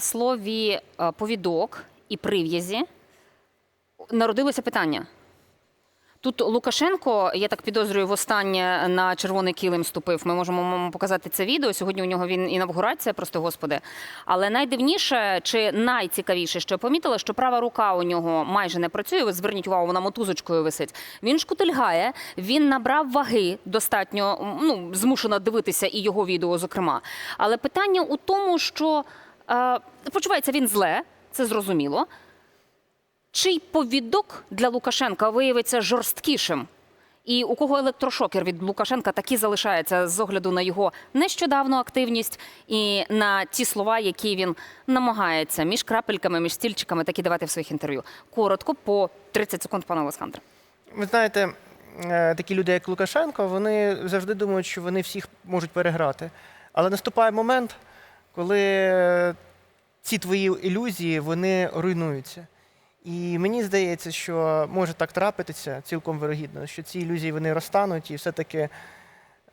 слові е, повідок і прив'язі народилося питання. Тут Лукашенко, я так підозрюю, востаннє на червоний килим ступив. Ми можемо показати це відео. Сьогодні у нього він інавгурація, просто господи. Але найдивніше чи найцікавіше, що я помітила, що права рука у нього майже не працює. Ви зверніть увагу, вона мотузочкою висить. Він шкутильгає, він набрав ваги достатньо, ну змушена дивитися і його відео, зокрема. Але питання у тому, що почувається він зле, це зрозуміло. Чий повідок для Лукашенка виявиться жорсткішим? І у кого електрошокер від Лукашенка таки залишається з огляду на його нещодавну активність і на ті слова, які він намагається між крапельками, між стільчиками таки давати в своїх інтерв'ю. Коротко, по 30 секунд, пане Олександре. Ви знаєте, е, такі люди, як Лукашенко, вони завжди думають, що вони всіх можуть переграти. Але наступає момент, коли е, ці твої ілюзії вони руйнуються. І мені здається, що може так трапитися цілком вирогідно, що ці ілюзії вони розтануть, і все-таки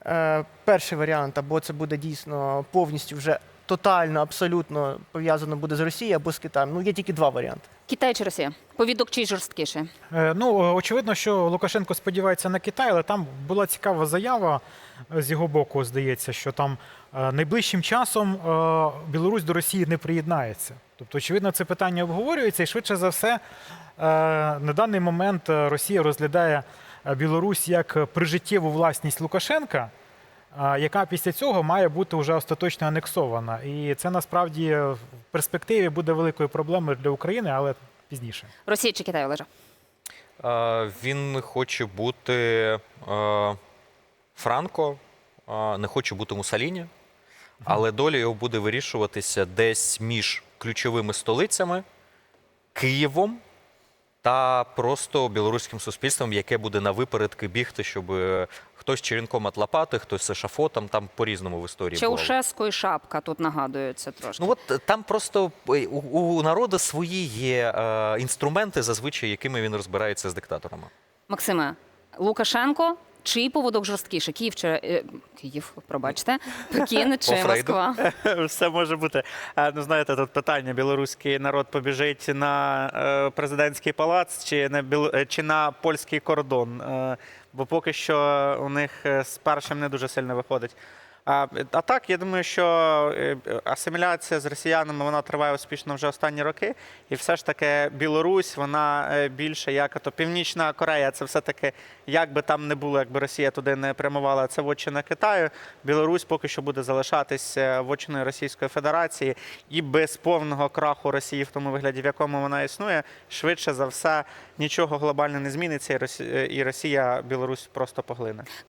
е, перший варіант, або це буде дійсно повністю вже тотально, абсолютно пов'язано буде з Росією або з Китаєм. Ну, є тільки два варіанти. Китай чи Росія? Повідок чий жорсткіший? Е, Ну, е, очевидно, що Лукашенко сподівається на Китай, але там була цікава заява е, з його боку, здається, що там е, найближчим часом е, Білорусь до Росії не приєднається. Тобто, очевидно, це питання обговорюється, і швидше за все, е, на даний момент Росія розглядає Білорусь як прижиттєву власність Лукашенка. Яка після цього має бути вже остаточно анексована, і це насправді в перспективі буде великою проблемою для України, але пізніше. Росія чи Китай, Олежа? Він хоче бути Франко, не хоче бути Мусаліні, але доля його буде вирішуватися десь між ключовими столицями, Києвом та просто білоруським суспільством, яке буде на випередки бігти, щоб е, хтось черенком от лопати, хтось з шафотом, там по-різному в історії бувало. Чаушеско і шапка тут нагадується трошки. Ну от е, там просто е, у, у народу свої є е, інструменти, зазвичай якими він розбирається з диктаторами. Максиме, Лукашенко, чий поводок жорсткіше? Київ чи е, Київ, пробачте, Пекін чи Москва? Все може бути. Ну, знаєте, тут питання: білоруський народ побіжить на е, президентський палац чи на біл... е, чи на польський кордон. Бо поки що у них з першим не дуже сильно виходить. А, а так, я думаю, що е, асиміляція з росіянами вона триває успішно вже останні роки. І все ж таки Білорусь, вона е, більше як то Північна Корея. Це все-таки, як би там не було, якби Росія туди не прямувала, це вотчина Китаю. Білорусь поки що буде залишатись е, вотчиною Російської Федерації, і без повного краху Росії в тому вигляді, в якому вона існує, швидше за все нічого глобально не зміниться, і Росія Білорусь просто поглине.